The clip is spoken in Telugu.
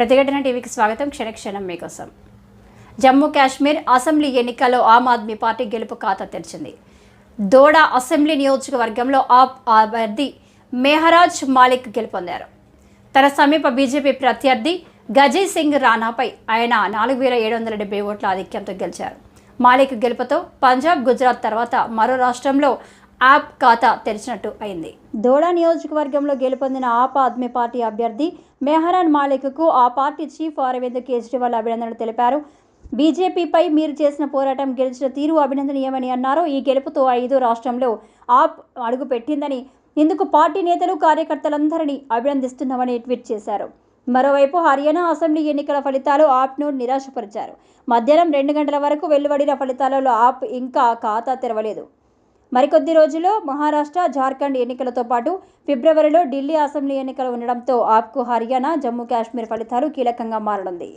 ప్రతిఘటన టీవీకి స్వాగతం. క్షణక్షణం మీకోసం. జమ్మూ కాశ్మీర్ అసెంబ్లీ ఎన్నికల్లో ఆమ్ ఆద్మీ పార్టీ గెలుపు ఖాతా తెరిచింది. దోడ అసెంబ్లీ నియోజకవర్గంలో ఆప్ అభ్యర్థి మెహరాజ్ మాలిక్ గెలుపొందారు. తన సమీప బీజేపీ ప్రత్యర్థి గజయ్ సింగ్ రాణాపై ఆయన నాలుగు వేల ఏడు వందల డెబ్బై ఓట్ల ఆధిక్యంతో గెలిచారు. మాలిక్ గెలుపుతో పంజాబ్ గుజరాత్ తర్వాత మరో రాష్ట్రంలో యాప్ ఖాతా తెరిచినట్టు అయింది. దోడా నియోజకవర్గంలో గెలుపొందిన ఆప్ ఆద్మీ పార్టీ అభ్యర్థి మెహరాన్ మాలిక్కు ఆ పార్టీ చీఫ్ అరవింద్ కేజ్రీవాల్ అభినందనలు తెలిపారు. బీజేపీపై మీరు చేసిన పోరాటం గెలిచిన తీరు అభినందనీయమని అన్నారు. ఈ గెలుపుతో ఐదు రాష్ట్రంలో ఆప్ అడుగుపెట్టిందని ఇందుకు పార్టీ నేతలు కార్యకర్తలందరినీ అభినందిస్తున్నామని ట్వీట్ చేశారు. మరోవైపు హర్యానా అసెంబ్లీ ఎన్నికల ఫలితాలు ఆప్ను నిరాశపరిచారు. మధ్యాహ్నం రెండు గంటల వరకు వెలువడిన ఫలితాలలో ఆప్ ఇంకా ఖాతా తెరవలేదు. మరికొద్ది రోజుల్లో మహారాష్ట్ర జార్ఖండ్ ఎన్నికలతో పాటు ఫిబ్రవరిలో ఢిల్లీ అసెంబ్లీ ఎన్నికలు ఉండడంతో ఆప్కు హర్యానా జమ్మూ కాశ్మీర్ ఫలితాలు కీలకంగా మారనుంది.